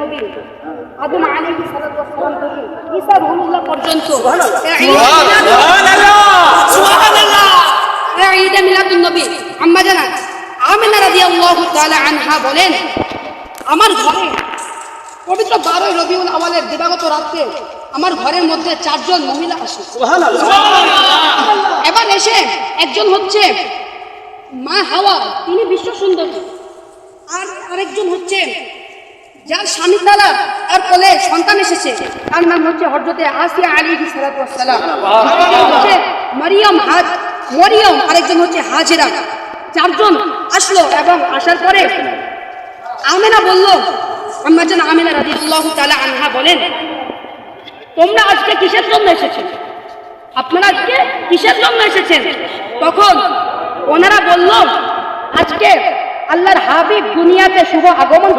নবী। আদম আলাইহিস সালাম থেকে ঈসা রুহুল্লাহ পর্যন্ত ঈদে মিলাদুন নবী। আম্মা জানা আমিনা রাদিয়াল্লাহু তাআলা আনহা বলেন আমার ঘরে পবিত্র বারোই রবিউল আওয়ালের দিবাগত রাত্রে আমার ঘরের মধ্যে চারজন মহিলা আসে। এবার এসে একজন হচ্ছে মা হাওয়া তিনি বিশ্ব সুন্দরী। আর আরেকজন হচ্ছে যার স্বামী দ্বারা তার কোলে সন্তান এসেছে। তার নাম হচ্ছে হজরতে আসিয়া আলী সালাম মরিয়ম হাজ, মরিয়ম আরেকজন হচ্ছে হাজেরা। চারজন আসলো এবং আসার পরে আমেনা বলল, আমার যেন আমেনা রাজি আল্লাহ তালা আনহা বলেন, তোমরা আজকে কিসের জন্য এসেছেন আপনারা আজকে কিসের জন্য এসেছেন? তখন ওনারা বলল আল্লাহর হাবিব দুনিয়াতে শুভ আগমন